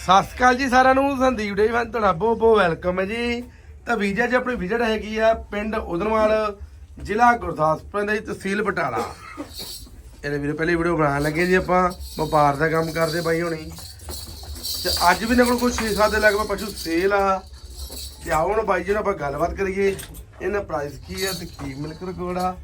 ਸਤਿ ਸ਼੍ਰੀ ਅਕਾਲ ਜੀ ਸਾਰਿਆਂ ਨੂੰ, ਸੰਦੀਪ ਡੇ ਫਨ, ਤੁਹਾਡਾ ਬਹੁਤ ਬਹੁਤ ਵੈਲਕਮ ਹੈ ਜੀ। ਤਾਂ ਵੀਜ਼ਾ ਜੀ ਆਪਣੀ ਵਿਜ਼ਿਟ ਹੈਗੀ ਆ ਪਿੰਡ ਉਦਨਵਾਲ, ਜ਼ਿਲ੍ਹਾ ਗੁਰਦਾਸਪੁਰ ਦੇ ਤਹਿਸੀਲ ਬਟਾਲਾ। ਇਹਦੇ ਵੀਰੇ, ਪਹਿਲੀ ਵੀਡੀਓ ਬਣਾਉਣ ਲੱਗੇ ਜੀ ਆਪਾਂ, ਵਪਾਰ ਦਾ ਕੰਮ ਕਰਦੇ ਬਾਈ ਹੁਣੀ। ਤੇ ਅੱਜ ਵੀ ਇਹਨਾਂ ਕੋਲ ਕੋਈ 6-7 ਦੇ ਲਗਭਗ ਪਸ਼ੂ ਸੇਲ ਆ। ਤੇ ਆਓ ਹੁਣ ਬਾਈ ਜੀ ਨਾਲ ਆਪਾਂ ਗੱਲਬਾਤ ਕਰੀਏ, ਇਹਨਾਂ ਪ੍ਰਾਈਸ ਕੀ ਆ ਤੇ ਕੀ ਮਿਲਕ ਰਿਕਾਰਡ ਆ।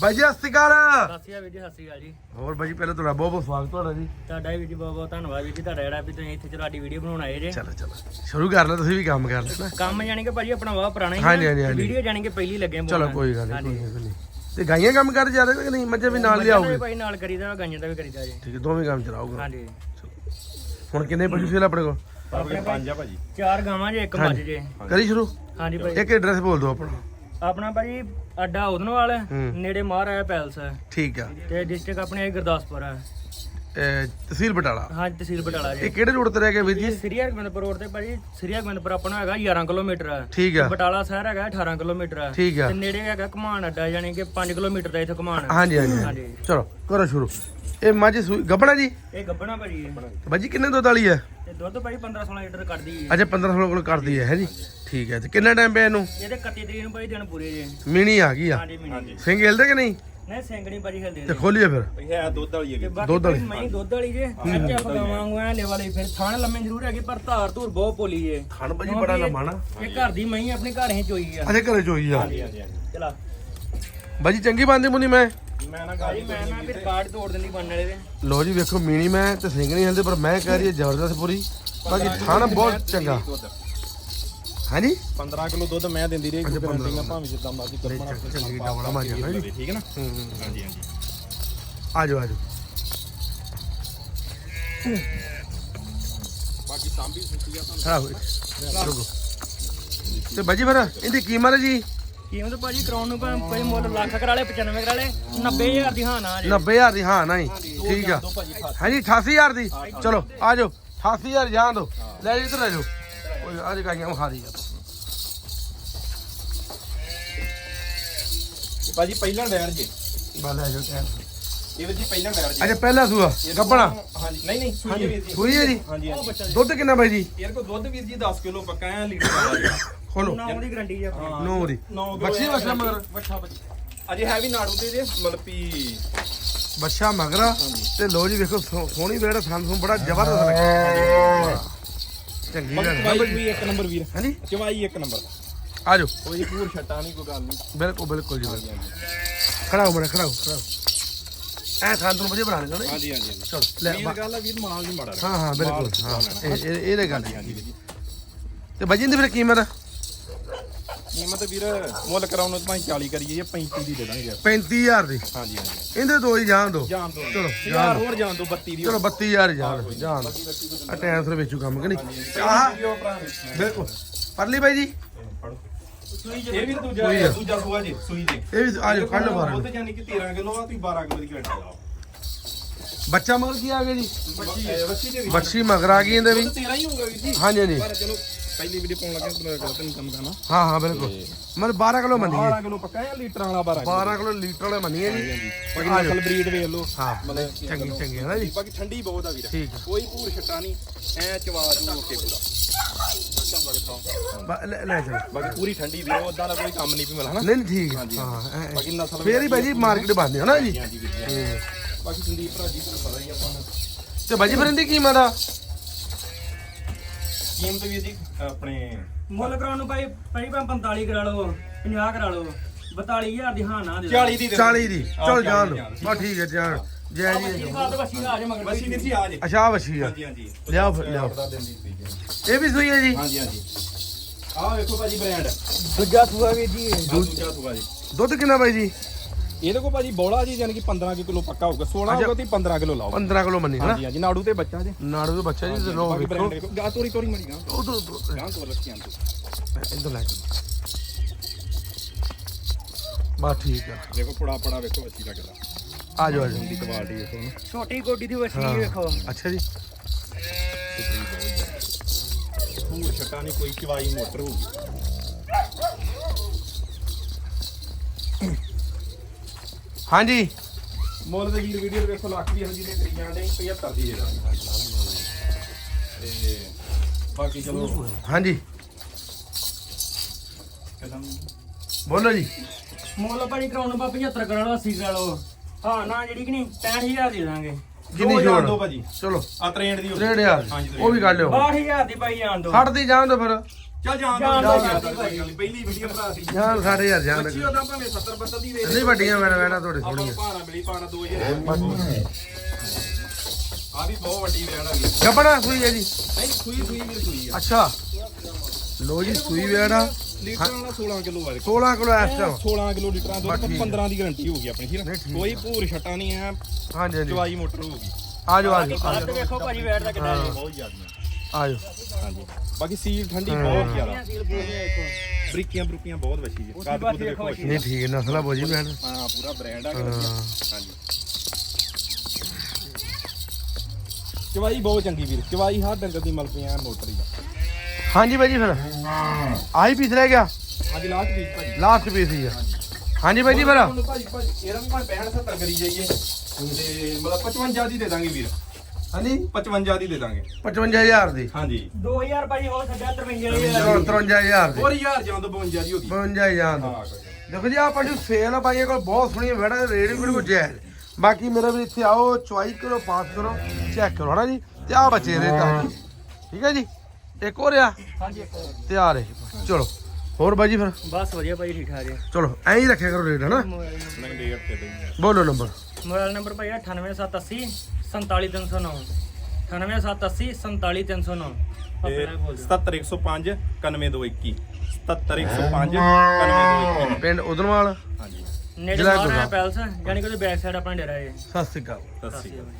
ਬਾਈ ਜੀ ਸਤਿ ਸ਼੍ਰੀ ਅਕਾਲ। ਸਤਿ ਸ਼੍ਰੀ ਅਕਾਲ ਵੀਰ ਜੀ ਸਤਿ ਸ਼੍ਰੀ ਅਕਾਲ ਜੀ। ਹੋਰ ਬਾਈ ਜੀ ਪਹਿਲਾਂ ਤੁਹਾਡਾ ਬਹੁਤ ਬਹੁਤ ਸਵਾਗਤ ਤੁਹਾਡਾ ਜੀ। ਤੁਹਾਡਾ ਵੀ ਵੀਰ ਜੀ ਬਹੁਤ ਬਹੁਤ ਧੰਨਵਾਦ ਵੀਰ ਜੀ ਤੁਹਾਡਾ ਜਿਹੜਾ ਵੀ ਤੁਸੀਂ ਇੱਥੇ ਤੁਹਾਡੀ ਵੀਡੀਓ ਬਣਾਉਣ ਆਏ ਜੇ। ਚਲੋ ਚਲੋ। ਸ਼ੁਰੂ ਕਰ ਲੈ ਤੁਸੀਂ ਵੀ ਕੰਮ ਕਰ ਲੈਣਾ। ਕੰਮ ਜਾਣੀ ਕਿ ਭਾਜੀ ਆਪਣਾ ਵਾ ਪੁਰਾਣਾ ਹੀ ਹਾਂਜੀ, ਹਾਂਜੀ, ਹਾਂਜੀ। ਵੀਡੀਓ ਜਾਣੀ ਕਿ ਪਹਿਲੀ ਲੱਗੇ ਆ ਚਲੋ। ਕੋਈ ਗੱਲ ਨਹੀਂ। ਕੋਈ ਗੱਲ ਨਹੀਂ ਤੇ ਗਾਈਆਂ ਕੰਮ ਕਰ ਜਾ ਰਹੇ ਕਿ ਨਹੀਂ? ਮੱਝਾਂ ਵੀ ਨਾਲ ਲਿਆਓਗੇ? ਵੀ ਭਾਈ ਨਾਲ ਕਰੀਦਾ ਗਾਈਆਂ ਦਾ ਵੀ ਕਰੀਦਾ ਜੀ। ਠੀਕ ਹੈ ਦੋਵੇਂ ਕੰਮ ਚਲਾਓਗੇ। ਹਾਂਜੀ। ਹੁਣ ਕਿੰਨੇ ਪਸ਼ੂ ਸੇਲ ਆਪਣੇ ਕੋਲ? ਆਪਣੇ ਪੰਜ ਆ ਭਾਜੀ। ਚਾਰ ਗਾਵਾਂ ਜੇ ਇੱਕ ਮੱਝ ਜੇ। ਕਰੀ ਸ਼ੁਰੂ? ਹਾਂਜੀ ਭਾਈ ਇੱਕ ਐਡਰੈਸ ਬੋਲ ਦਿਓ ਆਪਣਾ। ਆਪਣਾ ਭਾਜੀ ਅੱਡਾ ਉਦਨਵਾਲ ਹੂੰ। ਨੇੜੇ ਮਹਾਰਾਜਾ ਪੈਲਸ ਹੈ। ਠੀਕ ਆ। ਤੇ ਡਿਸਟ੍ਰਿਕਟ ਆਪਣੇ ਹੈ ਗੁਰਦਾਸਪੁਰ ਹੈ। ਇਹ ਤਹਿਸੀਲ ਬਟਾਲਾ? ਹਾਂਜੀ ਤਹਿਸੀਲ ਬਟਾਲਾ ਇਹ ਜੀ ਕਿਹੜੇ ਰੋਡ ਤੇ ਰਹਿ ਗਿਆ ਵੀਰ ਜੀ? ਸ੍ਰੀ ਹਰਗੋਬਿੰਦਪੁਰ ਰੋਡ ਤੇ ਭਾਜੀ ਸ੍ਰੀ ਹਰਗੋਬਿੰਦਪੁਰ ਆਪਣਾ ਹੈਗਾ 11 ਕਿਲੋਮੀਟਰ ਹੈ। ਠੀਕ ਆ। ਬਟਾਲਾ ਸ਼ਹਿਰ ਹੈਗਾ 18 ਕਿਲੋਮੀਟਰ ਹੈ। ਠੀਕ ਆ। ਤੇ ਨੇੜੇ ਹੈਗਾ ਕਮਾਨ ਅੱਡਾ ਯਾਨੀ ਕਿ 5 ਕਿਲੋਮੀਟਰ ਦਾ ਇੱਥੇ ਕਮਾਨ ਹਾਂਜੀ ਹਾਂਜੀ ਚਲੋ ਕਰੋ ਸ਼ੁਰੂ। ਇਹ ਮੱਝ ਗੱਬਣਾ ਜੀ? ਇਹ ਗੱਬਣਾ ਭਾਜੀ ਇਹ। ਬਾਜੀ ਕਿੰਨੇ ਦੁੱਧ ਵਾਲੀ ਹੈ? ਤੇ ਦੁੱਧ ਭਾਜੀ 15 16 ਲੀਟਰ ਕੱਢਦੀ ਹੈ। ਅਜੇ 15 16 ਕੋਲ ਕਰਦੀ ਹੈ ਹੈ ਜੀ? ਠੀਕ ਹੈ ਤੇ ਕਿੰਨਾ ਟਾਈਮ ਪਿਆ ਇਹਨੂੰ? ਇਹਦੇ 31 ਤਰੀਕ ਨੂੰ ਭਾਜੀ ਦਿਨ ਪੂਰੇ ਜੇ। ਮੀਣੀ ਆ ਗਈ ਆ? ਹਾਂਜੀ ਮਿੰਨੀ ਸਿੰਘ ਹਿਲਦੇ ਕਿ ਨਹੀਂ? ਨਹੀਂ ਸਿੰਗਣੀ ਭਾਜੀ ਹਿਲਦੇ ਤੇ ਖੋਲੀਏ ਫਿਰ। ਹੈ ਦੁੱਧ ਵਾਲੀ ਹੈਗੀ। ਦੁੱਧ ਵਾਲੀ। ਭਾਜੀ ਮਹੀਂ ਦੁੱਧ ਵਾਲੀ ਜੇ। ਸੱਚਾ ਪਕਾਵਾਂ ਵਾਂਗੂ ਐ ਲੈ ਵਾਲੀ ਫਿਰ ਥਾਣ ਲੰਮੇ ਜ਼ਰੂਰ ਹੈਗੀ ਪਰ ਧਾਰ ਧੂਰ ਬਹੁਤ ਪੋਲੀ ਜੇ। ਖਣ ਬਾਜੀ ਬੜਾ ਲੰਮਾ ਨਾ। ਇਹ ਘਰ ਦੀ ਮਹੀਂ ਆਪਣੇ ਘਰ ਹੀ ਚੋਈ ਆ। ਅਜੇ ਘਰੇ ਚੋਈ ਆ। ਹਾਂਜੀ ਹਾਂਜੀ ਚਲਾ। ਬਾਜੀ ਚੰਗੀ ਬੰਦੀ ਮੁੰਨੀ ਮੈਂ? ਮੈਂ ਨਾ ਭਾਜੀ ਮੈਂ ਨਾ ਫਿਰ ਕਾਰਡ ਤੋੜ ਦਿੰਦੀ ਬਣਨ ਵਾਲੇ ਦੇ। ਲੋ ਜੀ ਵੇਖੋ ਮੀਣੀ ਮੈਂ ਤੇ ਸਿੰਘ ਨਹੀਂ ਹਲਦੇ ਪਰ ਮੈਂ ਕਹਿ ਰਹੀ ਹੈ ਜ਼ਬਰਦਸਤ ਪੂਰੀ। ਬਾਕੀ ਥਾਣਾ ਬਹੁਤ ਚੰਗਾ। ਹਾਂਜੀ? 15 ਕਿਲੋ ਦੁੱਧ ਮੈਂ ਦਿੰਦੀ ਰਹੀ ਕੋਈ ਗਰੰਟੀ ਨਾ ਭਾਵੇਂ ਜਿੱਦਾਂ ਮਰਜ਼ੀ ਕਰਪਣਾ ਚੰਗੀ ਡਬਲ ਮਾਰ ਜਾਣਾ ਜੀ ਠੀਕ ਹੈ ਨਾ। ਹਾਂਜੀ ਹਾਂਜੀ। ਆ ਜਾਓ ਆ ਜਾਓ ਬਾਕੀ ਸਾਂਭੀ ਸੁੱਤੀ ਆ ਹੋਏ ਰੁਕੋ। ਤੇ ਬਾਜੀ ਫਿਰ ਇਹਦੀ ਕੀਮਤ ਹੈ ਜੀ? ਕੀਮਤ ਭਾਜੀ ਕਰਾਉਣ ਨੂੰ ਭਾਈ ਮੁੱਲ ਲੱਖ ਕਰਾ ਲੈ 95 ਕਰਾ ਲੈ 90000 ਦੀ ਹਾਂ ਨਾ ਜੇ। 90000 ਦੀ ਹਾਂ ਨਹੀਂ ਠੀਕ ਆ। ਹਾਂਜੀ 88000 ਦੀ। ਚਲੋ ਆ ਜਾਓ 88000 ਜਾਣ ਦੋ। ਲੈ ਜੀ ਇੱਧਰ ਆ ਜਾਓ। ਓਏ ਅੱਜ ਕਾਈਆਂ ਵਿਖਾ ਦੀ ਭਾਜੀ ਪਹਿਲਾਂ ਵੈਰ ਜੀ। ਬਾ ਲੈ ਜਾਓ ਟਾਈਮ ਇਹ ਵੀ ਜੀ ਪਹਿਲਾਂ ਵੈਰ ਜੀ। ਅੱਛਾ ਪਹਿਲਾ ਸੂਆ ਗੱਬਣਾ? ਹਾਂਜੀ ਨਹੀਂ ਨਹੀਂ ਸੂਈ ਵੀਰ ਜੀ। ਸੂਈ ਹੈ ਜੀ? ਹਾਂਜੀ ਹਾਂਜੀ। ਦੁੱਧ ਕਿੰਨਾ ਬਾਈ ਜੀ? ਇਹਦੇ ਕੋਲ ਦੁੱਧ ਵੀਰ ਜੀ 10 ਕਿਲੋ ਪੱਕਾ ਹੈ ਲੀਟਰ ਵਾਲਾ ਜੀ। ਖੋਲੋ। ਨਾ ਉਹਦੀ ਗਰੰਟੀ ਜੇ ਆਪਣੀ। ਨੋ ਦੀ। ਬੱਚੀ ਵਸਾ ਮਗਰ। ਬੱਚਾ ਬੱਚੀ ਅਜੇ ਹੈ ਵੀ ਨਾੜੂ ਤੇ ਜੇ ਮਤਲਬ ਬੱਚਾ ਮਗਰਾ ਤੇ ਲੋ ਜੀ ਵੇਖੋ ਸੋਹਣੀ ਵੇੜ ਥਣ ਨੂੰ ਬੜਾ ਜ਼ਬਰਦਸਤ ਲੱਗਿਆ ਚੰਗੀ ਗੱਲ ਹੈ ਵੀ ਇੱਕ ਨੰਬਰ ਵੀਰ। ਹਾਂਜੀ? ਚਵਾਈ ਇੱਕ ਨੰਬਰ। ਆ ਜਾਓ ਕੋਈ ਪੂਰ ਛੱਟਾ ਨਹੀਂ ਕੋਈ ਗੱਲ ਨਹੀਂ ਬਿਲਕੁਲ ਬਿਲਕੁਲ ਜੀ ਬਿਲਕੁਲ। ਖੜਾ ਹੋ ਬੜਾ ਖੜਾ ਹੋ ਖੜਾ ਹੋ ਐ ਥਾਂ ਤੋਂ ਵਧੀਆ ਬਣਾਣੇ ਚਾਹੁੰਦੇ ਹਾਂਜੀ ਹਾਂਜੀ ਹਾਂਜੀ। ਚਲੋ ਲੈ ਮੇਨ ਬਾ- ਗੱਲ ਆ ਵੀਰ ਮਾਲ ਨਹੀਂ ਮਾੜਾ ਹਾਂ ਹਾਂ ਬਿਲਕੁਲ ਹਾਂ। ਇਹ ਇਹ- ਇਹਦੇ ਗੱਲ ਹੈ। ਜੀ ਤੇ ਬਾਜੀ ਦੀ ਫਿਰ ਕੀਮਤ? ਕੀਮਤ ਵੀਰ ਮੁੱਲ ਕਰਾਉਣ ਨੂੰ ਤਾਂ 40 ਕਰੀਏ ਇਹ 35 ਦੀ ਦੇ ਦਾਂਗੇ ਯਾਰ 35000 ਦੀ? ਹਾਂਜੀ ਹਾਂਜੀ। ਇਹਦੇ ਦੋ ਹੀ ਜਾਣ ਦੋ। ਜਾਣ ਦੋ। ਚਲੋ, ਯਾਰ ਹੋਰ ਜਾਣ ਦੋ 32 ਦੀ ਚਲੋ 32000 ਹੀ ਜਾਣ ਜਾਣ ਆ ਟਾਈਮ ਸਿਰ ਵੇਚੂ ਕੰਮ ਕਿ ਨਹੀਂ? ਆਹ! ਬਿਲਕੁਲ। ਪਰਲੀ ਬਾਈ ਜੀ? ਇਹ ਵੀ ਦੂਜਾ ਸੂਈ ਆ। ਦੂਜਾ ਸੂਆ ਜੀ ਸੂਈ ਦੇ। ਇਹ ਵੀ ਆ ਜਾਓ ਕੱਢ ਲਓ ਬਾਹਰ। ਦੁੱਧ ਯਾਨੀ ਕਿ 13 ਕਿਲੋ ਆ ਤੁਸੀਂ 12 ਕਿਲੋ ਦੀ ਗਰੰਟੀ ਲਾਓ। ਬੱਚਾ ਮਗਰ ਕੀ ਆ ਗਿਆ ਜੀ? ਬੱਚੀ ਬੱਚੀ ਦੇ ਵਿੱਚ। ਬੱਚੀ ਮਗਰ ਆ ਗਈ ਇਹਦੇ ਵੀ। ਦੁੱਧ 13 ਹੀ ਹੋਊਗਾ ਵੀਰ ਜੀ। ਹਾਂਜੀ ਹਾਂਜੀ ਪਰ ਚਲੋ ਪਹਿਲੀ ਵੀਡੀਓ ਪਾਉਣ ਲੱਗੇ ਤੁਹਾਨੂੰ ਗਲਤ ਨਹੀਂ ਕੰਮ ਕਰਨਾ। ਹਾਂ ਹਾਂ ਬਿਲਕੁਲ। ਮਤਲਬ 12 ਕਿਲੋ ਮੰਨੀ ਹੈ 12 ਕਿਲੋ ਪੱਕਾ ਹੈ ਲੀਟਰਾਂ ਵਾਲਾ 12 12 ਕਿਲੋ ਲੀਟਰ ਵਾਲੇ ਮੰਨੀ ਹੈ ਜੀ ਬਾਕੀ ਨਸਲ ਬਰੀਡ ਵੇਖ ਲਓ। ਹਾਂ ਮਤਲਬ ਚੰਗੀ ਚੰਗੀ ਹੈ ਨਾ ਜੀ? ਬਾਕੀ ਠੰਡੀ ਬਹੁਤ ਆ ਵੀਰ। ਠੀਕ ਹੈ ਕੋਈ ਭੂਰ ਛੱਟਾ ਨਹੀਂ। ਐ ਚਵਾ ਦੂ ਓਕੇ ਪੂਰਾ। ਬ- ਲੈ ਲੈ ਚਲੋ ਬਾਕੀ ਪੂਰੀ ਠੰਡੀ ਵੀਰ ਉਦਾਂ ਦਾ ਕੋਈ ਕੰਮ ਨਹੀਂ ਵੀ ਮਿਲ ਹਨਾ? ਨਹੀਂ ਨਹੀਂ ਠੀਕ। ਹੈ। ਹਾਂਜੀ। ਹਾਂ ਐਂ- ਐਂ। ਬਾਕੀ ਨਸਲ ਫੇਰ ਹੀ ਬਾਈ ਜੀ ਮਾਰਕੀਟ ਬਣਦੀ ਹੈ ਨਾ ਜੀ? ਹਾਂਜੀ ਵੀਰ ਜੀ ਹੂੰ। ਬਾਕੀ ਸੰਦੀਪ ਭਰਾ ਜੀ ਤੁਹਾਨੂੰ ਪਤਾ ਹੀ ਆ ਆਪਾਂ ਨੂੰ। ਤੇ ਬਾਜੀ ਫਿਰ ਇਹਦੀ ਕੀਮਤ ਆ? ਕੀਮਤ ਵੀਰ ਜੀ ਆਪਣੇ ਮੁੱਲ ਕਰਾਉਣ ਨੂੰ ਭਾਈ ਭਾਈ ਭਾਵੇਂ 45 ਕਰਾ ਲਓ 50 ਕਰਾ ਲਓ 42000 ਦੀ ਹਾਂ ਨਾ ਦੇ 40 ਦੀ ਦੇ 40 ਦੀ। ਹਾਂ, ਚਲ 40 ਜਾਣ ਦੋ ਬਸ ਠੀਕ ਹੈ ਜਾਣ। ਜੈ ਜੀ ਜੇ ਮਗਰ। ਬਸੀ ਵੀਰ ਜੀ ਆ ਜੇ। ਅੱਛਾ ਆਹ ਵੱਛੀ ਆ। ਹਾਂਜੀ ਹਾਂਜੀ। ਲਿਆਓ ਫਿਰ, ਲਿਆਓ। ਦਾ। ਇਹ ਵੀ ਸੂਈ ਹੈ ਜੀ? ਹਾਂਜੀ ਹਾਂਜੀ। ਆਹ ਵੇਖੋ ਭਾਜੀ ਬ੍ਰਾਂਡ ਦੂਜਾ ਸੂਆ ਵੀ ਜੀ ਦੂਜਾ ਸੂਆ ਜੀ। ਦੁੱਧ ਕਿੰਨਾ ਬਾਈ ਜੀ? ਇਹਦੇ ਕੋ ਭਾਜੀ ਬੋਲਾ ਜੀ ਯਾਨੀ ਕਿ 15 ਕਿਲੋ ਪੱਕਾ ਹੋਊਗਾ। 16 ਹੋਊਗਾ ਤੇ 15 ਕਿਲੋ ਲਾਓ। 15 ਕਿਲੋ ਮੰਨੀ ਹੈ ਨਾ ਹਾਂਜੀ ਹਾਂਜੀ। ਨਾੜੂ ਤੇ ਬੱਚਾ ਜੀ। ਨਾੜੂ ਦਾ ਬੱਚਾ ਜੀ ਬਾਕੀ ਵੇਖੋ। ਬ੍ਰਾਂਡ ਵੇਖੋ ਗਾ ਤੋਰੀ ਤੋਰੀ ਮੜੀ ਗਾ ਉਧਰ ਉਧਰ ਗਾਂ ਤੋਂ ਰੱਖੀ ਆਂ। ਇੱਧਰ ਲੈ ਕੇ ਬਸ ਠੀਕ ਆ। ਦੇਖੋ ਪੜਾ ਪੜਾ ਵੇਖੋ ਅੱਛੀ ਲੱਗਦਾ। ਆ ਜਾਓ ਆ ਜਾਓ। ਦੀ ਕੁਆਲਿਟੀ ਵੇਖੋ ਨਾ ਛੋਟੀ ਗੋਡੀ ਦੀ ਹਾਂ। ਵੇਖੋ। ਅੱਛਾ ਜੀ। ਪੂਰ ਛਟਾ ਨਹੀਂ ਕੋਈ ਚਵਾਈ ਮੋਟਰ ਹੋਊਗੀ ਹਾਂਜੀ। ਮੁੱਲ ਦੇ ਵੀਰ ਵੀਡੀਓ ਵੇਖੋ ਲੱਖ ਵੀ ਹਜੀ ਦੇ ਕਰੀ ਜਾਂਦੇ 75 ਦੀ ਦੇ ਦਾਂਗੇ ਤੇ ਬਾਕੀ ਚਲੋ ਹਾਂਜੀ। ਬੋਲੋ ਜੀ। ਮੁੱਲ ਭਾਜੀ ਕਰਾਉਣ ਬਾ 75 ਕਰਾ ਲਓ 80 ਕਰਾ ਲਓ ਹਾਂ ਨਾ ਜਿਹੜੀ ਕਿ ਨਹੀਂ 65000 ਦੇ ਦਾਂਗੇ। ਕਿੰਨੀ ਦੋ ਛੋੜ ਦੋ ਭਾਜੀ। ਚਲੋ। ਆ ਟ੍ਰੇਨ ਦੀ ਹੋ ਗਈ। ਰੇਡ ਯਾਰ ਹਾਂਜੀ, ਉਹ ਵੀ ਕਰ ਲਿਓ 62000 ਦੀ ਪਾਈ ਜਾਣ ਦੋ। ਛੱਡ ਦੀ ਜਾਣ ਦੋ ਫਿਰ। ਚੱਲ ਜਾਣ ਦੋ। ਪਹਿਲੀ ਵੀਡੀਓ ਭਰਾ ਸੀ। ਜਾਣ ਸਾਡੇ ਯਾਰ ਜਾਣ ਬੱਚੀ ਉਹਦਾ ਭਾਵੇਂ 70 72 ਦੀ ਵੇਚ ਨਹੀਂ ਵੱਡੀਆਂ ਮੈਨਾਂ ਮੈਨਾਂ ਤੁਹਾਡੇ ਆਪਾਂ ਸੋਹਣੀਆਂ ਭਾਰਾ ਮਿਲੀ ਭਾਰਾ 2000 ਆ ਵੀ ਬਹੁਤ ਵੱਡੀ ਰੇਡ ਆ ਗਈ। ਸੂਈ ਹੈ ਜੀ। ਨਹੀਂ ਸੂਈ ਸੂਈ ਵੀਰ ਸੂਈ ਆ। ਅੱਛਾ। ਲੋ ਜੀ ਸੂਈ ਵੇੜਾ ਲੀਟਰ ਵਾਲਾ 16 ਕਿਲੋ ਆ 16 ਕਿਲੋ ਇਸ ਟਾਈਮ 16 ਕਿਲੋ ਲੀਟਰਾਂ ਦੁੱਧ ਠੀਕ 15 ਦੀ ਗਾਰੰਟੀ ਹੋ ਗਈ ਆਪਣੀ ਠੀਕ ਨਾ ਕੋਈ ਭੂਰ ਛਟਾ ਨਹੀਂ ਆ ਹਾਂਜੀ ਹਾਂਜੀ। ਚਵਾਈ ਮੋਟਰ ਹੋ ਗਈ। ਆ ਜਾਓ ਆ ਜਾਓ ਆ ਕੱਦ ਵੇਖੋ ਭਾਜੀ ਵੈਟ ਦਾ ਕਿੰਨਾ ਬਹੁਤ ਜ਼ਿਆਦਾ ਆ ਜਾਓ ਹਾਂਜੀ। ਬਾਕੀ ਸੀਲ ਠੰਡੀ ਬਹੁਤ ਜ਼ਿਆਦਾ। ਸੀਲ ਪੂਰੀ ਵੇਖੋ ਬਰੀਕੀਆਂ ਬਰੂਕੀਆਂ ਬਹੁਤ ਵੱਛੀ ਜੀ। ਉਸ ਕੱਦ ਬਾਅਦ ਕੁੱਦ ਦੇਖੋ ਦੇਖੋ ਨਹੀਂ ਠੀਕ ਹੈ ਨਸਲਾ ਬੋਜੀ ਭੈਣ। ਹਾਂ ਪੂਰਾ ਬ੍ਰਾਂਡ ਆ ਹਾਂ। ਵਧੀਆ। ਹਾਂਜੀ। ਚਵਾਈ ਬਹੁਤ ਚੰਗੀ ਵੀਰ ਚਵਾਈ ਹਰ ਡੰਗਰ ਦੀ ਮਲ ਪਈ ਆ ਮੋਟਰ ਦੀ। ਹਾਂਜੀ ਬਾਈ ਜੀ ਫਿਰ। ਆਹੀ ਪੀਸ ਰਹਿ ਗਿਆ। ਅੱਜ ਲਾਸਟ ਵੀਕ ਭਾਜੀ ਲਾਸਟ ਪੀਸ ਹੀ ਆ। ਹਾਂਜੀ ਬਾਈ ਜੀ ਫਿਰ। ਤੁਹਾਨੂੰ ਭਾਜੀ ਭਾਜੀ ਇਹਦਾ ਵੀ ਭਾਵੇਂ 65 70 ਕਰੀ ਜਾਈਏ। ਤੇ ਮਤਲਬ 55 ਦੀ ਦੇ ਦਾਂਗੇ ਵੀਰ। ਹਾਂਜੀ? 55 ਦੀ ਦੇ ਦਾਂਗੇ। 55000 ਦੀ। ਹਾਂਜੀ। 2000 ਭਾਜੀ ਹੋ ਛੱਡਿਆ 53000 ਚਲੋ 53000 ਦੀ। ਹੋਰ ਯਾਰ ਜਾਂ ਤੋਂ 52 ਦੀ ਹੋ ਗਈ 55000 ਦੀ। ਹਾਂ ਕੋਈ ਦੇਖੋ ਜੀ ਆ ਪਸ਼ੂ ਸੇਲ ਆ ਬਾਈਆਂ ਕੋਲ ਬਹੁਤ ਸੋਹਣੀਆਂ ਵੇੜਾਂ ਦੇ ਰੇਟ ਵੀ ਬਿਲਕੁਲ ਜਾਇਜ਼ ਬਾਕੀ ਮੇਰਾ ਵੀ ਇੱਥੇ ਆਓ ਚੁਆਈ ਕਰੋ ਪਾਸ ਕਰੋ ਚੈੱਕ ਕਰੋ ਹਨਾ ਜੀ? ਤੇ ਆ ਬੱਚੇ ਦੇ ਤਾਂ। ਠੀਕ ਹੈ ਜੀ? ਇੱਕ ਹੋਰ ਆ? ਹਾਂਜੀ ਇੱਕ ਹੋਰ। ਤੇ ਆ ਰਹੇ ਚਲੋ ਹੋਰ ਬਾਜੀ ਫਿਰ? ਬਸ ਵਧੀਆ ਭਾਜੀ ਠੀਕ ਠਾਕ ਜੀ ਚਲੋ ਐਂ ਹੀ ਰੱਖਿਆ ਕਰੋ ਰੇਟ ਹਨਾ? ਬੋਲੋ ਨੰਬਰ। ਮੋਬਾਈਲ ਨੰਬਰ ਭਾਈ 98780 47309 98780 47309 ਤੇ ਆਪਣਾ ਬੋਲ ਦਿਓ। 77105 91221 77105 91221 ਪਿੰਡ ਉਦਨਵਾਲ? ਹਾਂਜੀ। ਨੇੜੇ ਗੁਰਦਾਸਪੁਰ। ਪੈਲਸ ਯਾਨੀ ਕਿ ਉਹਦੇ ਬੈਕ ਸਾਈਡ ਆਪਣਾ ਡੇਰਾ ਹੈ ਸਤਿ ਸ਼੍ਰੀ ਅਕਾਲ। ਸਤਿ ਸ਼੍ਰੀ ਅਕਾਲ।